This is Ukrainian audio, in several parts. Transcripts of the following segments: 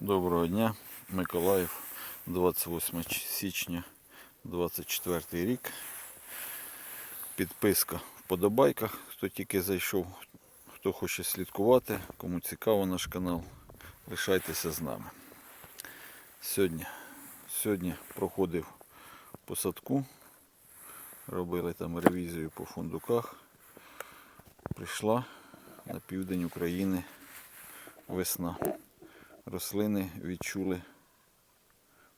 Доброго дня, Миколаїв, 28 січня 24 рік. Підписка в подобайках, хто тільки зайшов, хто хоче слідкувати, кому цікаво наш канал, лишайтеся з нами. Сьогодні, сьогодні проходив посадку, робили там ревізію по фундуках. Прийшла на південь України весна рослини відчули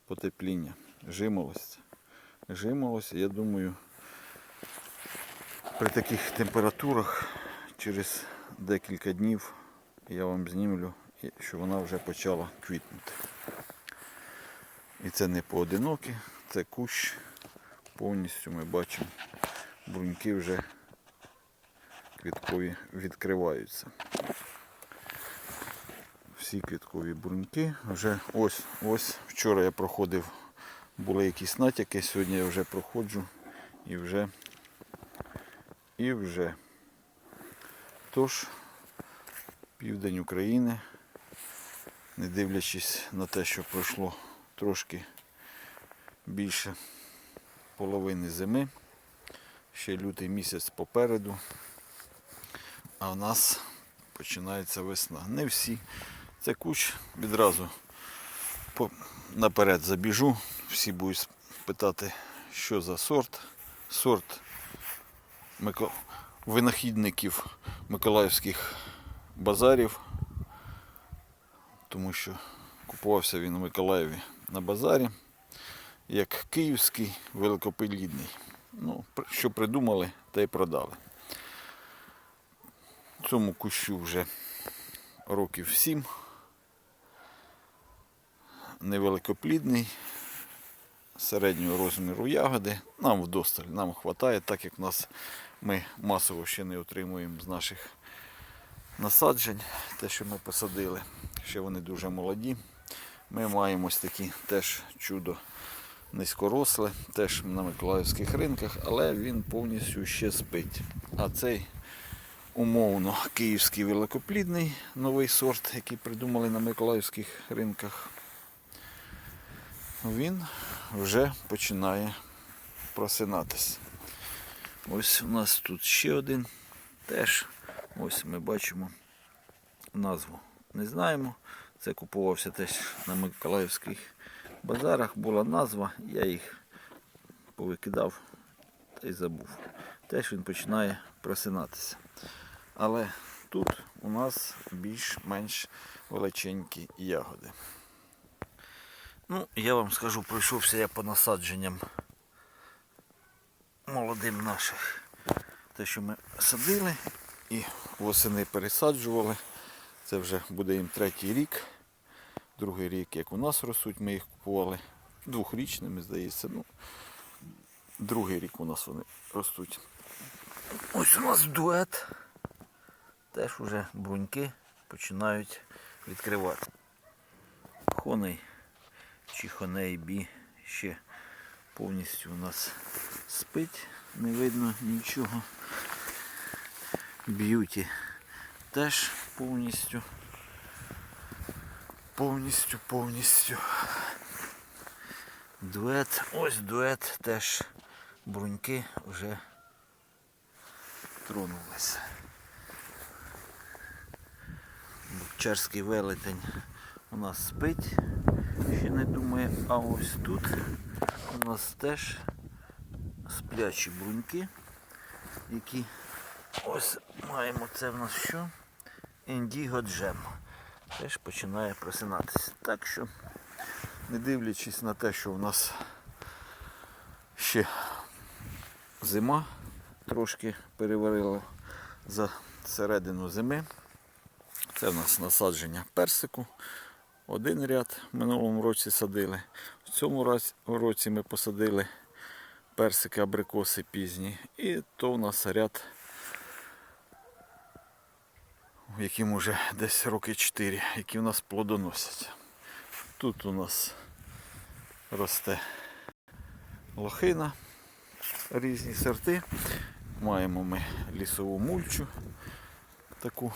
потепління. Жимолость. Жимолость, я думаю, при таких температурах через декілька днів я вам знімлю, що вона вже почала квітнути. І це не поодинокі, це кущ. Повністю ми бачимо, бруньки вже квіткові відкриваються всі квіткові бруньки. Вже ось, ось вчора я проходив, були якісь натяки, сьогодні я вже проходжу і вже і вже. Тож, південь України, не дивлячись на те, що пройшло трошки більше половини зими, ще лютий місяць попереду, а в нас починається весна. Не всі. Це кущ відразу наперед забіжу. Всі будуть питати, що за сорт. Сорт винахідників Миколаївських базарів. Тому що купувався він у Миколаєві на базарі, як київський великопилідний. Ну, що придумали, те й продали. Цьому кущу вже років 7. Невеликоплідний, середнього розміру ягоди. Нам вдосталь, нам вистачає, так як нас ми масово ще не отримуємо з наших насаджень, те, що ми посадили. Ще вони дуже молоді. Ми маємо ось такі теж чудо низькоросле, теж на Миколаївських ринках, але він повністю ще спить. А цей умовно київський великоплідний новий сорт, який придумали на Миколаївських ринках. Він вже починає просинатись. Ось у нас тут ще один. Теж ось ми бачимо назву. Не знаємо. Це купувався теж на Миколаївських базарах. Була назва, я їх повикидав та й забув. Теж він починає просинатися. Але тут у нас більш-менш величенькі ягоди. Ну, я вам скажу, пройшовся я по насадженням молодим наших. Те, що ми садили і восени пересаджували. Це вже буде їм третій рік. Другий рік, як у нас ростуть, ми їх купували двохрічними, здається. Ну, другий рік у нас вони ростуть. Ось у нас дует. Теж вже бруньки починають відкривати. Хоней чи хоней бі ще повністю у нас спить, не видно нічого. Б'юті теж повністю. Повністю, повністю. Дует. Ось дует теж бруньки вже тронулися. Букчарський велетень у нас спить, ще не думає, а ось тут у нас теж сплячі бруньки, які ось маємо це в нас що? Індіго джем. Теж починає просинатися. Так що, не дивлячись на те, що в нас ще зима трошки переварила за середину зими. Це в нас насадження персику. Один ряд в минулому році садили. В цьому році ми посадили персики, абрикоси пізні. І то у нас ряд, яким вже десь роки 4, які у нас плодоносять. Тут у нас росте лохина, різні сорти. Маємо ми лісову мульчу таку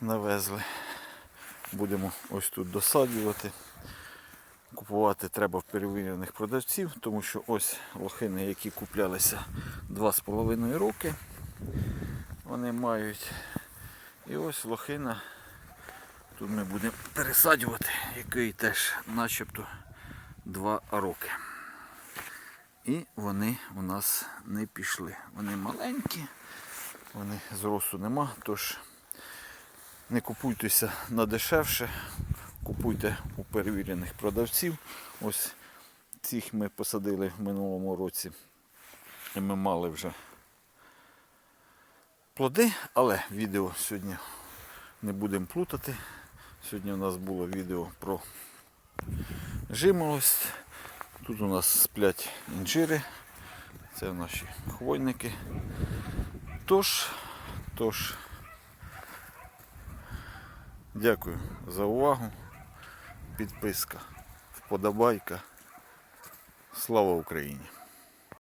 навезли. Будемо ось тут досаджувати. Купувати треба в перевірених продавців, тому що ось лохини, які куплялися 2,5 роки, вони мають. І ось лохина. Тут ми будемо пересаджувати, який теж начебто 2 роки. І вони у нас не пішли. Вони маленькі, вони зросту нема, тож не купуйтеся на дешевше, купуйте у перевірених продавців. Ось цих ми посадили в минулому році. І ми мали вже плоди, але відео сьогодні не будемо плутати. Сьогодні у нас було відео про жимолость. Тут у нас сплять інжири. Це наші хвойники. Тож, тож, дякую за увагу. Підписка, вподобайка. Слава Україні!